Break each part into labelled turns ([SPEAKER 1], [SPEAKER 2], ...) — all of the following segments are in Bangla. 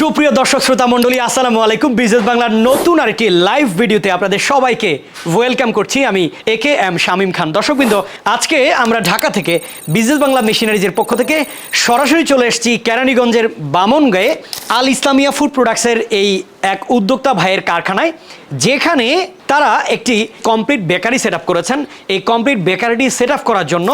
[SPEAKER 1] সুপ্রিয় দর্শক শ্রোতা মণ্ডলী, আসসালামু আলাইকুম। বিজনেস বাংলার নতুন আরেকটি লাইভ ভিডিওতে আপনাদের সবাইকে ওয়েলকাম করছি আমি এ কে এম শামীম খান। দর্শকবৃন্দ, আজকে আমরা ঢাকা থেকে বিজনেস বাংলা মেশিনারিজের পক্ষ থেকে সরাসরি চলে এসেছি কেরানীগঞ্জের বামনগাঁয়ে আল ইসলামিয়া ফুড প্রোডাক্টসের এই এক উদ্যোক্তা ভাইয়ের কারখানায়, যেখানে তারা একটি কমপ্লিট বেকারি সেট করেছেন। এই কমপ্লিট বেকারিটি সেট করার জন্য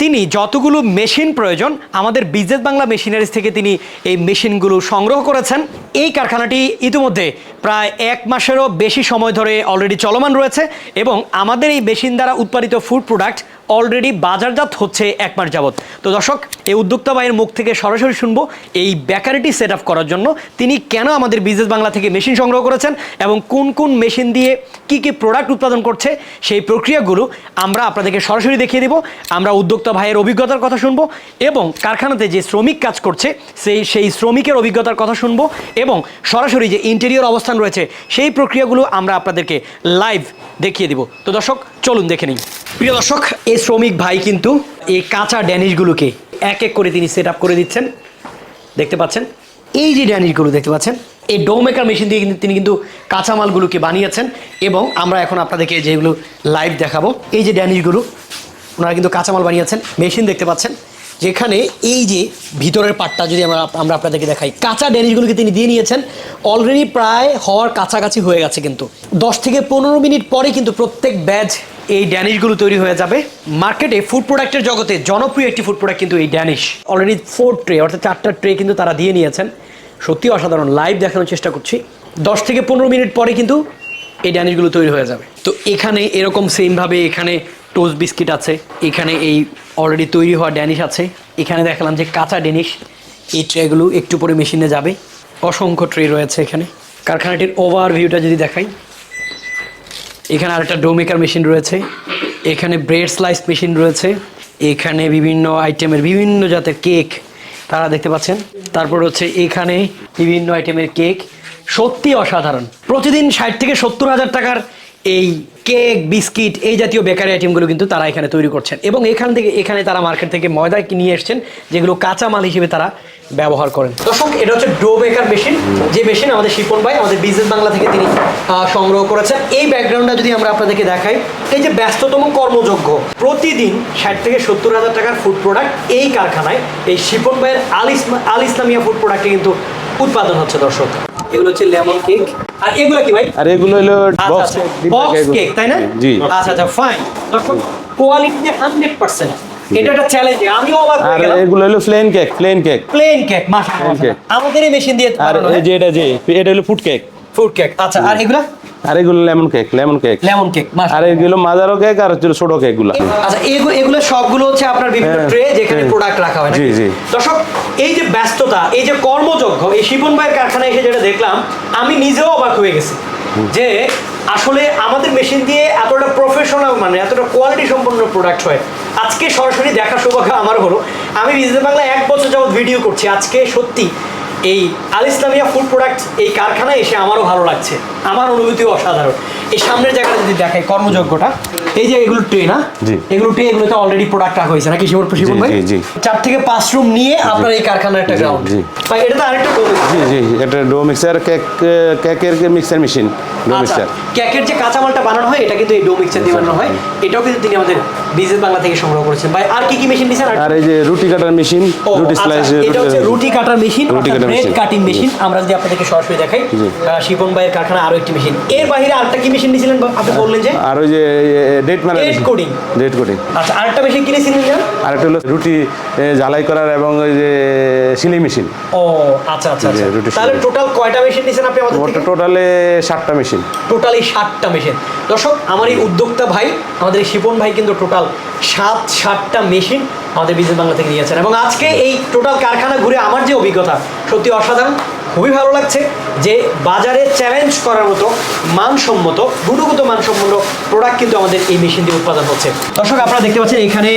[SPEAKER 1] তিনি যতগুলো মেশিন প্রয়োজন, আমাদের বিজনেস বাংলা মেশিনারিজ থেকে তিনি এই মেশিনগুলো সংগ্রহ করেছেন। এই কারখানাটি ইতিমধ্যে প্রায় এক মাসেরও বেশি সময় ধরে অলরেডি চলমান রয়েছে এবং আমাদের এই মেশিন দ্বারা উৎপাদিত ফুড প্রোডাক্ট অলরেডি বাজারজাত হচ্ছে এক মাস যাবৎ। তো দর্শক, এই উদ্যোক্তা ভাইয়ের মুখ থেকে সরাসরি শুনব এই বেকারিটি সেট আপ করার জন্য তিনি কেন আমাদের বিজনেস বাংলা থেকে মেশিন সংগ্রহ করেছেন এবং কোন কোন মেশিন দিয়ে কি কি প্রোডাক্ট উৎপাদন করছে সেই প্রক্রিয়াগুলো আমরা আপনাদেরকে সরাসরি দেখিয়ে দিব। আমরা উদ্যোক্তা ভাইয়ের অভিজ্ঞতার কথা শুনব এবং কারখানাতে যে শ্রমিক কাজ করছে, সেই সেই শ্রমিকের অভিজ্ঞতার কথা শুনব এবং সরাসরি যে ইন্টেরিয়র অবস্থান রয়েছে, সেই প্রক্রিয়াগুলো আমরা আপনাদেরকে লাইভ দেখিয়ে দিব। তো দর্শক, চলুন দেখে নিই। প্রিয় দর্শক এই শ্রমিক ভাই কিন্তু এই কাঁচা ড্যানিশগুলোকে এক এক করে তিনি সেট করে দিচ্ছেন। দেখতে পাচ্ছেন? এই যে ড্যানিশগুলো দেখতে পাচ্ছেন, এই ডো মেকার মেশিন দিয়ে কিন্তু তিনি কিন্তু কাঁচামালগুলোকে বানিয়েছেন এবং আমরা এখন আপনাদেরকে যেগুলো লাইভ দেখাবো, এই যে ড্যানিশগুলো, ওনারা কিন্তু কাঁচামাল বানিয়েছেন মেশিন দেখতে পাচ্ছেন। যেখানে এই যে ভিতরের পাটটা যদি আমরা আমরা আপনাদেরকে দেখাই, কাঁচা ড্যানিশগুলোকে তিনি দিয়ে নিয়েছেন। অলরেডি প্রায় হওয়ার কাছাকাছি হয়ে গেছে কিন্তু। দশ থেকে পনেরো মিনিট পরে কিন্তু প্রত্যেক ব্যাচ এই ড্যানিশগুলো তৈরি হয়ে যাবে। মার্কেটে ফুড প্রোডাক্টের জগতে জনপ্রিয় একটি ফুড প্রোডাক্ট কিন্তু এই ড্যানিশ। অলরেডি ফোর ট্রে অর্থাৎ চারটা ট্রে কিন্তু তারা দিয়ে নিয়েছেন। সত্যি অসাধারণ লাইভ দেখানোর চেষ্টা করছি। দশ থেকে পনেরো মিনিট পরে কিন্তু এই ড্যানিশগুলো তৈরি হয়ে যাবে। তো এখানে এরকম সেমভাবে এখানে টোস্ট বিস্কিট আছে, এখানে এই অলরেডি তৈরি হওয়া ড্যানিশ আছে, এখানে দেখালাম যে কাঁচা ড্যানিশ, এই ট্রেগুলো একটু পরে মেশিনে যাবে, অসংখ্য ট্রে রয়েছে এখানে, কারখানাটির ওভারভিউটা যদি দেখাই, এখানে আরেকটা ডো মেশিন রয়েছে, এখানে ব্রেড স্লাইস মেশিন রয়েছে, এখানে বিভিন্ন আইটেমের বিভিন্ন জাতের কেক তারা দেখতে পাচ্ছেন, তারপর হচ্ছে এখানে বিভিন্ন আইটেমের কেক সত্যি অসাধারণ, প্রতিদিন ষাট থেকে সত্তর হাজার টাকার এই কেক, বিস্কিট এই জাতীয় বেকারি আইটেমগুলো কিন্তু তারা এখানে তৈরি করছেন। এবং এখান থেকে এখানে তারা মার্কেট থেকে ময়দা নিয়ে এসছেন, যেগুলো কাঁচা মাল হিসেবে তারা ব্যবহার করেন। দর্শক, এটা হচ্ছে ডো বেকার মেশিন। যে মেশিন আমাদের শিপন ভাই, আমাদের বিজনেস বাংলা থেকে তিনি সংগ্রহ করেছেন। এই ব্যাকগ্রাউন্ডটা যদি আমরা আপনাদেরকে দেখাই, এই যে ব্যস্ততম কর্মযোগ্য প্রতিদিন ষাট থেকে সত্তর হাজার টাকার ফুড প্রোডাক্ট এই কারখানায় এই শিপন ভাইয়ের আল ইসলামিয়া ফুড প্রোডাক্টে কিন্তু উৎপাদন হচ্ছে, দর্শক। এগুলো হচ্ছে লেমন কেক। আর এগুলো কি ভাই?
[SPEAKER 2] আর এগুলো হলো বক্স
[SPEAKER 1] বক্স কেক তাই না?
[SPEAKER 2] জি।
[SPEAKER 1] আচ্ছা আচ্ছা ফাইন দর্শক কোয়ালিটি হান্ড্রেড পার্সেন্ট এটা একটা চ্যালেঞ্জ আমিও অবাক হয়ে গেলাম।
[SPEAKER 2] এগুলো হলো plain cake plain cake
[SPEAKER 1] plain cake মাশাআল্লাহ। আমাদের মেশিন দিয়ে
[SPEAKER 2] আর এই যে এটা যে এটা হলো ফুড কেক
[SPEAKER 1] ফুড কেক আচ্ছা আর এগুলো?
[SPEAKER 2] আর এগুলো lemon cake lemon cake
[SPEAKER 1] lemon cake
[SPEAKER 2] আর এগুলো মাজারো কেক আর হচ্ছে ছোট
[SPEAKER 1] আচ্ছা এগুলো এগুলো সবগুলো হচ্ছে আপনার বিভিন্ন
[SPEAKER 2] হ্যাঁ,
[SPEAKER 1] ট্রে যেখানে
[SPEAKER 2] হ্যাঁ।
[SPEAKER 1] প্রোডাক্ট রাখা হয়
[SPEAKER 2] জি, জি।
[SPEAKER 1] দর্শক এই যে ব্যস্ততা এই যে কর্মযজ্ঞ এই শিপন ভাইয়ের কারখানায় এসে যেটা দেখলাম আমি নিজেও অবাক হয়ে গেছি যে আসলে আমাদের মেশিন দিয়ে এতটা প্রফেশনাল মানে এতটা কোয়ালিটি সম্পন্ন প্রোডাক্ট হয়। আজকে সরাসরি দেখা সৌভাগ্য আমার হলো। আমি বিজনেস বাংলা এক বছর যাবত ভিডিও করছি। আজকে সত্যি এই আল ইসলামিয়া ফুড প্রোডাক্ট এই কারখানায় এসে আমারও ভালো লাগছে। আমার অনুভূতিও অসাধারণ। এই সামনের জায়গাটা যদি দেখাই কর্মযজ্ঞটা এই যে এগুলো ট্রে না। এগুলো ট্রে এগুলোতে অলরেডি প্রোডাক্ট রাখা হয়েছে নাকি শিবন শিবন ভাই?
[SPEAKER 2] জি, জি।
[SPEAKER 1] চার থেকে পাঁচ রুম নিয়ে আপনার এই কারখানার একটা গ্রাউন্ড। ভাই এটা তো আরেকটা
[SPEAKER 2] জি জি এটা ডো মিক্সার কেক কেকের মিক্সার মেশিন ডো
[SPEAKER 1] আচ্ছা
[SPEAKER 2] মিক্সার
[SPEAKER 1] কেকের যে কাঁচামালটা বানানো হয় এটা কিন্তু এই ডো মিক্সার দিয়ে বানানো হয়। এটাও কিন্তু তিনি আমাদের বিজনেস বাংলা থেকে সংগ্রহ করেছেন। ভাই আর কি কি মেশিন দিয়েছেন? আর
[SPEAKER 2] এই যে রুটি কাটার মেশিন রুটি
[SPEAKER 1] আচ্ছা,
[SPEAKER 2] স্লাইস
[SPEAKER 1] এটা হচ্ছে রুটি কাটার মেশিন
[SPEAKER 2] রুটি কাটার machine।
[SPEAKER 1] কাটিং মেশিন আমরা যদি আপনাদেরকে সরাসরি দেখাই শিপন ভাইয়ের কারখানা আরও একটি মেশিন এর বাইরে আরেকটা কি মেশিন নিয়েছিলেন আপনি বললেন যে
[SPEAKER 2] আর ওই যে date
[SPEAKER 1] Date coding।
[SPEAKER 2] Date coding
[SPEAKER 1] আচ্ছা আরেকটা মেশিন কিনেছিলেন না
[SPEAKER 2] আর একটা হলো রুটি ঝালাই করার এবং ওই যে সিলাই মেশিন।
[SPEAKER 1] ও আচ্ছা আচ্ছা আচ্ছা।
[SPEAKER 2] রুটি
[SPEAKER 1] তাহলে টোটাল কয়টা মেশিন নিয়েছেন আপনি আমাদের থেকে?
[SPEAKER 2] টোটালে ষাটটা মেশিন
[SPEAKER 1] টোটালি ষাটটা মেশিন দর্শক আমার এই উদ্যোক্তা ভাই আমাদের শিপন ভাই কিন্তু টোটাল সাত ষাটটা মেশিন আমাদের বিজনেস বাংলা থেকে নিয়েছেন। এবং আজকে এই টোটাল কারখানা ঘুরে আমার যে অভিজ্ঞতা সত্যি অসাধারণ। খুবই ভালো লাগছে যে বাজারে চ্যালেঞ্জ করার মতো মানসম্মত গুণগত মানসম্মত প্রোডাক্ট কিন্তু আমাদের এই মেশিন দিয়ে উৎপাদন হচ্ছে। দর্শক আপনারা দেখতে পাচ্ছেন এখানে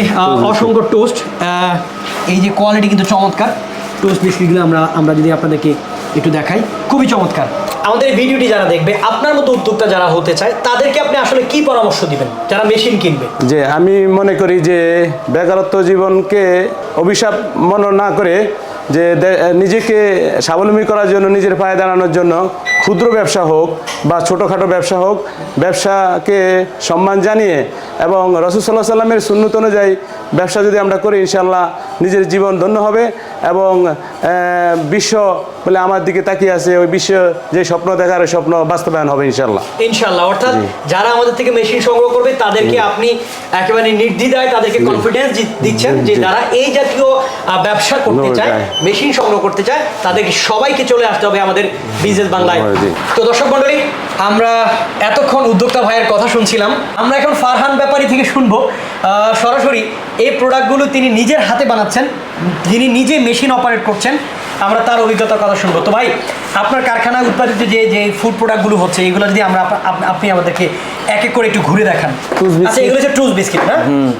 [SPEAKER 1] অসংখ্য টোস্ট এই যে কোয়ালিটি কিন্তু চমৎকার। টোস্ট বিস্কিটগুলো আমরা আমরা যদি আপনাদেরকে একটু দেখাই খুবই চমৎকার। আমাদের এই ভিডিওটি যারা দেখবে আপনার মতো উদ্যোক্তা যারা হতে চায় তাদেরকে আপনি আসলে কি পরামর্শ দিবেন? যারা মেশিন কিনবে।
[SPEAKER 2] যে আমি মনে করি যে বেকারত্ব জীবনকে অভিশাপ মনে না করে যে নিজেকে স্বাবলম্বী করার জন্য নিজের পায়ে দাঁড়ানোর জন্য ক্ষুদ্র ব্যবসা হোক বা ছোটোখাটো ব্যবসা হোক ব্যবসাকে সম্মান জানিয়ে এবং রসুল সাল্লাহ সাল্লামের সুন্নত অনুযায়ী ব্যবসা যদি আমরা করি ইনশাল্লাহ নিজের জীবন ধন্য হবে এবং বিশ্ব বলে আমার দিকে তাকিয়ে আছে ওই বিশ্ব যে স্বপ্ন দেখার ওই স্বপ্ন বাস্তবায়ন হবে ইনশাল্লাহ
[SPEAKER 1] ইনশাল্লাহ অর্থাৎ যারা আমাদের থেকে মেশিন সংগ্রহ করবে তাদেরকে আপনি একেবারে নির্দ্বিধায় তাদেরকে কনফিডেন্স দিচ্ছেন যে যারা এই জাতীয় ব্যবসা করতে চায় মেশিন সংগ্রহ করতে চায় তাদেরকে সবাইকে চলে আসতে হবে আমাদের বিজনেস বাংলায়। তো দর্শক মন্ডলী আমরা এতক্ষণ উদ্যোক্তা ভাইয়ের কথা শুনছিলাম। আমরা এখন ফারহান ব্যাপারী থেকে শুনব। সরাসরি এই প্রোডাক্টগুলো তিনি নিজের হাতে বানাচ্ছেন যিনি নিজে মেশিন অপারেট করছেন আমরা তার অভিজ্ঞতার কথা শুনব। তো ভাই আপনার কারখানায় উৎপাদিত যে যে ফুড প্রোডাক্টগুলো হচ্ছে এগুলো যদি আমরা আপ- আপ- আপনি আমাদেরকে এক এক করে একটু ঘুরে দেখান। আচ্ছা এগুলো হচ্ছে টুস বিস্কিট না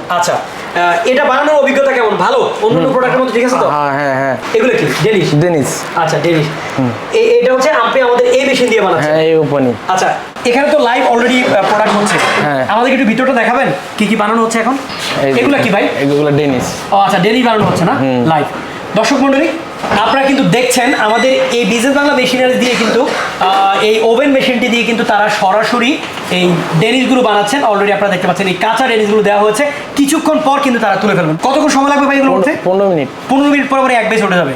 [SPEAKER 1] আচ্ছা এটা বানানোর অভিজ্ঞতা কেমন? ভালো? অন্যান্য প্রোডাক্টের মধ্যে ঠিক আছে তো?
[SPEAKER 3] হ্যাঁ হ্যাঁ হ্যাঁ।
[SPEAKER 1] এগুলো কি? Delish
[SPEAKER 3] Danish.
[SPEAKER 1] আচ্ছা ডেনিশ। এই এটা হচ্ছে আপনি আমাদের এই মেশিন দিয়ে বানাচ্ছেন।
[SPEAKER 3] হ্যাঁ এই উপনি।
[SPEAKER 1] আচ্ছা এখানে তো লাইভ অলরেডি প্রোডাক্ট হচ্ছে।
[SPEAKER 3] হ্যাঁ।
[SPEAKER 1] আমাদের একটু ভিতরটা দেখাবেন কি কি বানানো হচ্ছে এখন? এগুলো কি ভাই?
[SPEAKER 3] এগুলো ডেনিশ।
[SPEAKER 1] ও আচ্ছা ডেনিশ বানানো হচ্ছে না? লাইভ দর্শক মন্ডলী আপনারা কিন্তু দেখছেন আমাদের এই বিজনেস বাংলা মেশিনারি দিয়ে কিন্তু এই ওভেন মেশিনটি দিয়ে কিন্তু তারা সরাসরি এই ডেনিসগুলো বানাচ্ছেন। অলরেডি আপনারা দেখতে পাচ্ছেন এই কাঁচা ডেনিসগুলো দেওয়া হয়েছে। কিছুক্ষণ পর কিন্তু তারা তুলে ফেলবেন। কতক্ষণ সময় লাগবে ভাই এগুলো উঠতে
[SPEAKER 3] পনেরো মিনিট।
[SPEAKER 1] পনেরো মিনিট পর এক বেশ উঠে যাবে।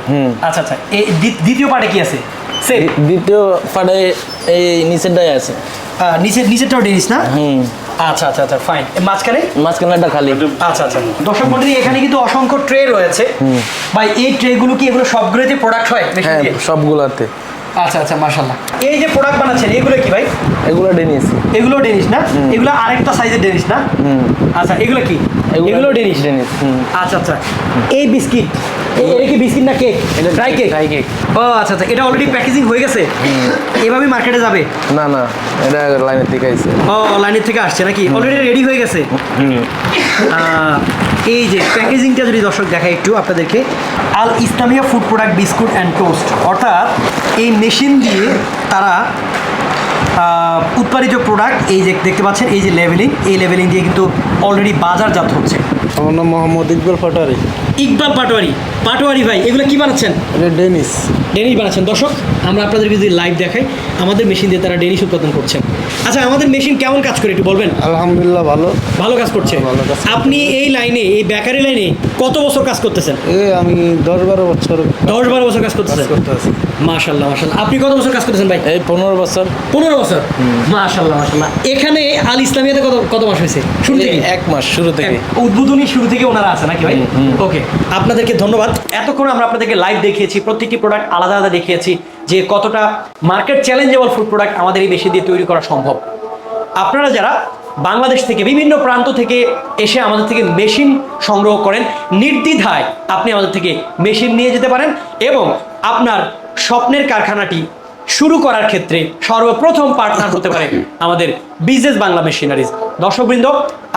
[SPEAKER 1] আচ্ছা আচ্ছা। এই দ্বিতীয় পার্টে কি আছে?
[SPEAKER 3] দ্বিতীয় পার্টে এই নিচেরটাই আছে।
[SPEAKER 1] নিচের নিচেরটাও ডেনিস না?
[SPEAKER 3] হুম।
[SPEAKER 1] আচ্ছা আচ্ছা আচ্ছা ফাইন মাঝখানে?
[SPEAKER 3] মাঝখানেটা খালি।
[SPEAKER 1] আচ্ছা আচ্ছা। দর্শক মন্ডলী এখানে কিন্তু অসংখ্য ট্রে রয়েছে। ভাই এই ট্রেগুলো কি এগুলো সবগুলোতে প্রোডাক্ট হয়?
[SPEAKER 3] হ্যাঁ সবগুলোতে।
[SPEAKER 1] আচ্ছা আচ্ছা মাশাল্লাহ এই যে প্রোডাক্ট বানাচ্ছেন এগুলো কি ভাই?
[SPEAKER 3] এগুলো ডেনিস।
[SPEAKER 1] এগুলো ডেনিশ না? এগুলো আরেকটা সাইজের ডেনিশ না? আচ্ছা এগুলো কি? এগুলো ডেনিশ
[SPEAKER 3] ডেনিস?
[SPEAKER 1] আচ্ছা আচ্ছা। এই বিস্কিট? এটা কি বিস্কিট না cake? Dry cake
[SPEAKER 3] dry cake।
[SPEAKER 1] ও আচ্ছা আচ্ছা। এটা অলরেডি প্যাকেজিং হয়ে গেছে? এভাবে মার্কেটে যাবে?
[SPEAKER 3] না না। এটা লাইনের থেকে আইছে।
[SPEAKER 1] ও লাইনের থেকে আসছে নাকি? অলরেডি রেডি হয়ে গেছে? এই যে প্যাকেজিংটা যদি দর্শক দেখায় একটু আপনাদেরকে Al Islamia food product biscuit and toast অর্থাৎ এই মেশিন দিয়ে তারা উৎপাদিত প্রোডাক্ট এই যে দেখতে পাচ্ছেন এই যে লেভেলিং এই লেভেলিং দিয়ে কিন্তু অলরেডি বাজারজাত হচ্ছে।
[SPEAKER 4] আমার নাম মোহাম্মদ ইকবাল ফাটারি
[SPEAKER 1] ইকবাল পাটোয়ারি পাটোয়ারি ভাই এগুলো কি বানাচ্ছেন?
[SPEAKER 4] ডেনিস।
[SPEAKER 1] ডেনিশ বানাচ্ছেন। দর্শক আমরা আপনাদেরকে যদি লাইভ দেখাই আমাদের মেশিন দিয়ে তারা ডেনিশ উৎপাদন করছেন। আচ্ছা আমাদের মেশিন কেমন কাজ করে একটু বলবেন?
[SPEAKER 4] আলহামদুলিল্লাহ ভালো।
[SPEAKER 1] ভালো কাজ করছে।
[SPEAKER 4] ভালো কাজ।
[SPEAKER 1] আপনি এই লাইনে এই বেকারি লাইনে কত বছর কাজ করতেছেন?
[SPEAKER 4] এ আমি দশ বারো বছর
[SPEAKER 1] দশ বারো বছর কাজ করতেছেন। মাশাল্লাহ মাশাল্লাহ আপনি কত বছর কাজ করতেছেন ভাই?
[SPEAKER 3] এই পনেরো বছর।
[SPEAKER 1] পনেরো বছর? মাশাল্লাহ মাশাল্লাহ এখানে আল ইসলামিয়াতে কত কত মাস হয়েছে? শুরু থেকে?
[SPEAKER 3] এক মাস শুরু থেকে।
[SPEAKER 1] উদ্বোধনী শুরু থেকে ওনারা আছে নাকি ভাই? ওকে আপনাদেরকে ধন্যবাদ। এতক্ষণ আমরা আপনাদেরকে লাইভ দেখিয়েছি প্রত্যেকটি প্রোডাক্ট আলাদা আলাদা দেখিয়েছি যে কতটা মার্কেট চ্যালেঞ্জেবল ফুড প্রোডাক্ট আমাদের এই বেশি দিয়ে তৈরি করা সম্ভব। আপনারা যারা বাংলাদেশ থেকে বিভিন্ন প্রান্ত থেকে এসে আমাদের থেকে মেশিন সংগ্রহ করেন নির্দ্বিধায় আপনি আমাদের থেকে মেশিন নিয়ে যেতে পারেন এবং আপনার স্বপ্নের কারখানাটি শুরু করার ক্ষেত্রে সর্বপ্রথম পার্টনার হতে পারে আমাদের বিজনেস বাংলা মেশিনারিজ দর্শকবৃন্দ,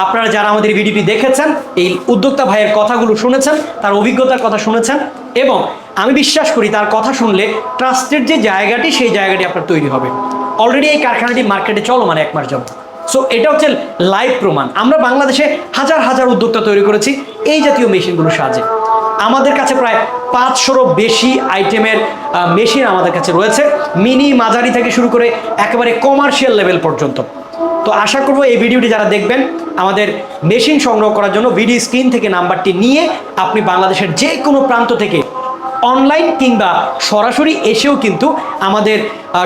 [SPEAKER 1] আপনারা যারা আমাদের ভিডিওটি দেখেছেন, এই উদ্যোক্তা ভাইয়ের কথাগুলো শুনেছেন, তার অভিজ্ঞতার কথা শুনেছেন এবং আমি বিশ্বাস করি তার কথা শুনলে ট্রাস্টের যে জায়গাটি, সেই জায়গাটি আপনার তৈরি হবে। অলরেডি এই কারখানাটি মার্কেটে চলমান এক মাস যাবত সো এটা হচ্ছে লাইভ প্রমাণ। আমরা বাংলাদেশে হাজার হাজার উদ্যোক্তা তৈরি করেছি, এই জাতীয় মেশিনগুলোর সাহায্যে। আমাদের কাছে প্রায় পাঁচশোরও বেশি আইটেমের মেশিন আমাদের কাছে রয়েছে। মিনি মাঝারি থেকে শুরু করে একেবারে কমার্শিয়াল লেভেল পর্যন্ত। তো আশা করব এই ভিডিওটি যারা দেখবেন, আমাদের মেশিন সংগ্রহ করার জন্য ভিডিও স্ক্রিন থেকে নাম্বারটি নিয়ে আপনি বাংলাদেশের যে কোনো প্রান্ত থেকে অনলাইন কিংবা সরাসরি এসেও কিন্তু আমাদের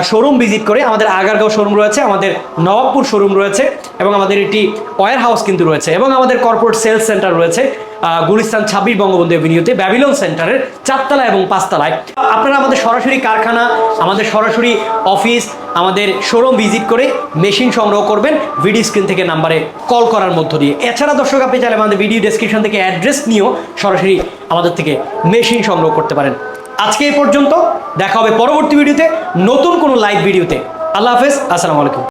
[SPEAKER 1] শোরুম ভিজিট করে আমাদের আগারগাঁও শোরুম রয়েছে, আমাদের নবাবপুর শোরুম রয়েছে এবং আমাদের একটি ওয়ার হাউস কিন্তু রয়েছে এবং আমাদের কর্পোরেট সেলস সেন্টার রয়েছে। গুলিস্তান ছাব্বিশ বঙ্গবন্ধু এভিনিউতে ব্যাবিলন সেন্টারের চারতলা এবং পাঁচতলায়। আপনারা আমাদের সরাসরি কারখানা, আমাদের সরাসরি অফিস, আমাদের শোরুম ভিজিট করে মেশিন সংগ্রহ করবেন ভিডিও স্ক্রিন থেকে নাম্বারে কল করার মধ্য দিয়ে। এছাড়া দর্শক, আপনি চাইলে আমাদের ভিডিও ডেসক্রিপশন থেকে অ্যাড্রেস নিয়েও সরাসরি আমাদের থেকে মেশিন সংগ্রহ করতে পারেন। আজকে এই পর্যন্ত দেখা হবে পরবর্তী ভিডিওতে, নতুন কোনো লাইভ ভিডিওতে আল্লাহ হাফেজ, আসসালামু আলাইকুম।